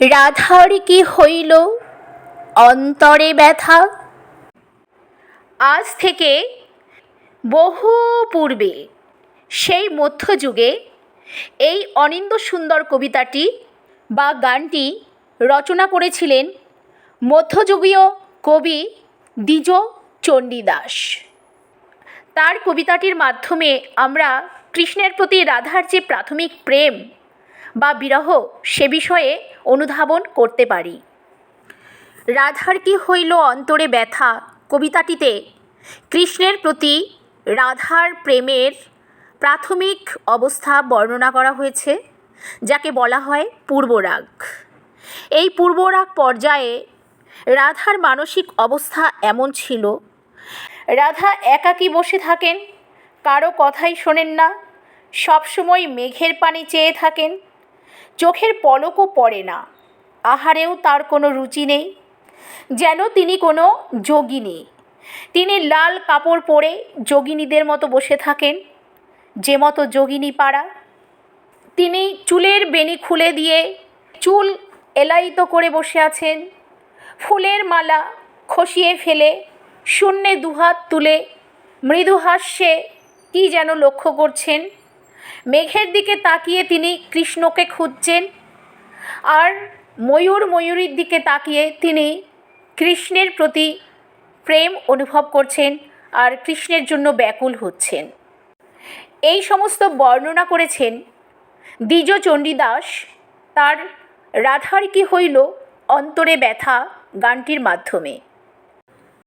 রাধার কি হইল? অন্তরে ব্যথা। আজ থেকে বহু পূর্বে সেই মধ্যযুগে এই অনিন্দ সুন্দর কবিতাটি বা গানটি রচনা করেছিলেন মধ্যযুগীয় কবি দ্বিজ চণ্ডীদাস। তার কবিতাটির মাধ্যমে আমরা কৃষ্ণের প্রতি রাধার যে প্রাথমিক প্রেম বা বিরহ সে বিষয়ে অনুধাবন করতে পারি। রাধার কি হইল অন্তরে ব্যথা? কবিতাটিতে, কৃষ্ণের প্রতি রাধার প্রেমের প্রাথমিক অবস্থা বর্ণনা করা হয়েছে, যাকে বলা হয় পূর্বরাগ। এই পূর্বরাগ পর্যায়ে রাধার মানসিক অবস্থা এমন ছিল, রাধা একাকী বসে থাকেন, কারও কথাই শোনেন না, সবসময় মেঘের পানি চেয়ে থাকেন চোখের পলকও পড়ে না। আহারেও তার কোনো রুচি নেই। যেন তিনি কোনো যোগিনী তিনি লাল কাপড় পরে যোগিনীদের মতো বসে থাকেন, যে মতো যোগিনী পাড়া। তিনি চুলের বেনি খুলে দিয়ে চুল এলাইতো করে বসে আছেন। ফুলের মালা খসিয়ে ফেলে শূন্যে দুহাত তুলে মৃদু হাস্যে কী যেন লক্ষ্য করছেন। মেঘের দিকে তাকিয়ে তিনি কৃষ্ণকে খুঁজছেন। আর ময়ূর ময়ূরীর দিকে তাকিয়ে তিনি কৃষ্ণের প্রতি প্রেম অনুভব করছেন আর কৃষ্ণের জন্য ব্যাকুল হচ্ছেন। এই সমস্ত বর্ণনা করেছেন দ্বিজ চণ্ডীদাস। তার রাধার কি হইল? অন্তরে ব্যথা গানটির মাধ্যমে।